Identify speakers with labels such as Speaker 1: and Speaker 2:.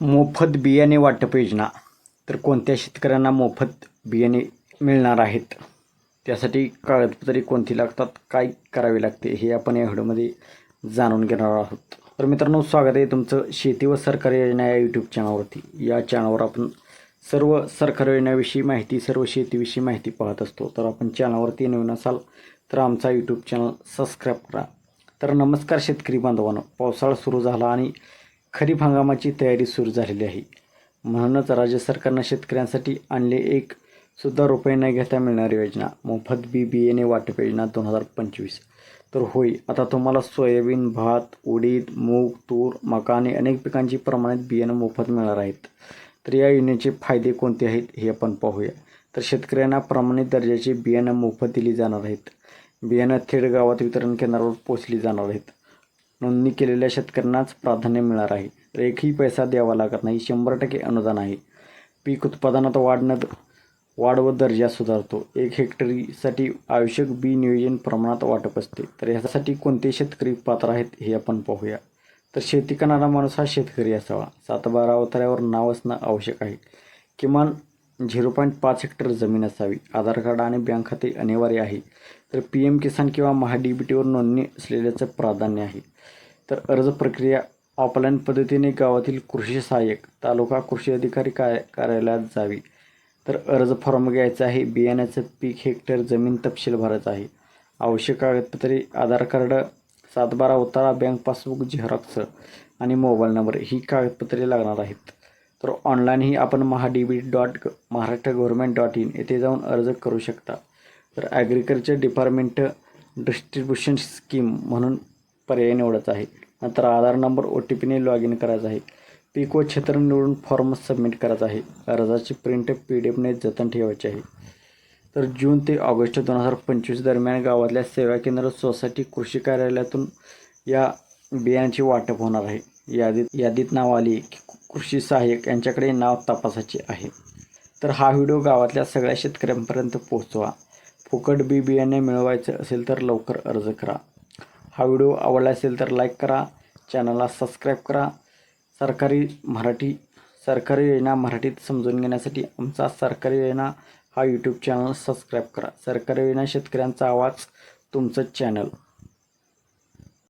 Speaker 1: मोफत बियाणे वाटप योजना. तर कोणत्या शेतकऱ्यांना मोफत बियाणे मिळणार आहेत? त्यासाठी कागदपत्रे कोणती लागतात? काय करावे लागते? हे आपण या व्हिडिओमध्ये जाणून घेणार आहोत. तर मित्रांनो स्वागत आहे तुमचं शेती व सरकारी योजना या यूट्यूब चॅनलवरती या चॅनलवर आपण सर्व सरकारी योजनाविषयी माहिती सर्व शेतीविषयी माहिती पाहत असतो. तर आपण चॅनलवरती नवीन असाल तर आमचा यूट्यूब चॅनल सबस्क्राईब करा. तर नमस्कार शेतकरी बांधवांनो पावसाळा सुरू झाला आणि खरीप हंगामाची तयारी सुरू झालेली आहे. म्हणूनच राज्य सरकारनं शेतकऱ्यांसाठी आणले एक सुद्धा रुपये न घेता मिळणारी योजना मोफत बी बियाणे वाटप योजना दोन हजार पंचवीस. तर होय आता तुम्हाला सोयाबीन भात उडीद मूग तूर मका आणि अनेक पिकांची प्रमाणित बियाणं मोफत मिळणार आहेत. तर या योजनेचे फायदे कोणते आहेत हे आपण पाहूया. तर शेतकऱ्यांना प्रमाणित दर्जाची बियाणं मोफत दिली जाणार आहेत. बियाणं थेट गावात वितरण केंद्रावर पोचली जाणार आहेत. नोंदणी केलेल्या शेतकऱ्यांनाच प्राधान्य मिळणार आहे. तर एकही पैसा द्यावा लागत नाही शंभर टक्के अनुदान आहे. पीक उत्पादनात वाढणं वाढ व दर्जा सुधारतो. एक हेक्टरीसाठी आवश्यक बी नियोजन प्रमाणात वाटप असते. तर यासाठी कोणते शेतकरी पात्र आहेत हे आपण पाहूया. तर शेती करणारा माणूस हा शेतकरी असावा. सातबारा अवताऱ्यावर नाव असणं आवश्यक आहे. किमान झिरो पॉईंट पाच हेक्टर जमीन असावी. आधार कार्ड आणि बँक खाते अनिवार्य आहे. तर पी एम किसान किंवा महा डी बी टीवर नोंदणी असलेल्याचं प्राधान्य आहे. तर अर्ज प्रक्रिया ऑफलाईन पद्धतीने गावातील कृषी सहाय्यक तालुका कृषी अधिकारी काय कार्यालयात जावी. तर अर्ज फॉर्म घ्यायचा आहे. बियाण्याचं पीक हेक्टर जमीन तपशील भरायचा आहे. आवश्यक कागदपत्रे आधार कार्ड सातबारा उतारा बँक पासबुक झेरॉक्स आणि मोबाईल नंबर ही कागदपत्रे लागणार आहेत. तर ऑनलाईनही आपण Maha D B dot Maharashtra government dot in येथे जाऊन अर्ज करू शकता. तर ॲग्रिकल्चर डिपार्टमेंट डिस्ट्रीब्युशन स्कीम म्हणून पर्याय निवडायचा आहे. नंतर आधार नंबर ओ टी पीने लॉग इन करायचा आहे. पीक व क्षेत्र निवडून फॉर्म सबमिट करायचा आहे. अर्जाची प्रिंट पी डी एफने जतन ठेवायची आहे. तर जून ते ऑगस्ट दोन हजार पंचवीस दरम्यान गावातल्या सेवा केंद्र सोसायटी कृषी कार्यालयातून या बियांचे वाटप होणार आहे. यादीत यादीत नाव आली की कृषी सहाय्यक यांच्याकडे नाव तपासायचे आहे. तर हा व्हिडिओ गावातल्या सगळ्या शेतकऱ्यांपर्यंत पोहोचवा. फुकट बी बियाणे मिळवायचं असेल तर लवकर अर्ज करा. हा व्हिडिओ आवडला असेल तर लाईक करा. चॅनलला सबस्क्राईब करा. सरकारी मराठी सरकारी योजना मराठीत समजून घेण्यासाठी आमचा सरकारी योजना हा यूट्यूब चॅनल सबस्क्राईब करा. सरकारी योजना शेतकऱ्यांचा आवाज तुमचं चॅनल.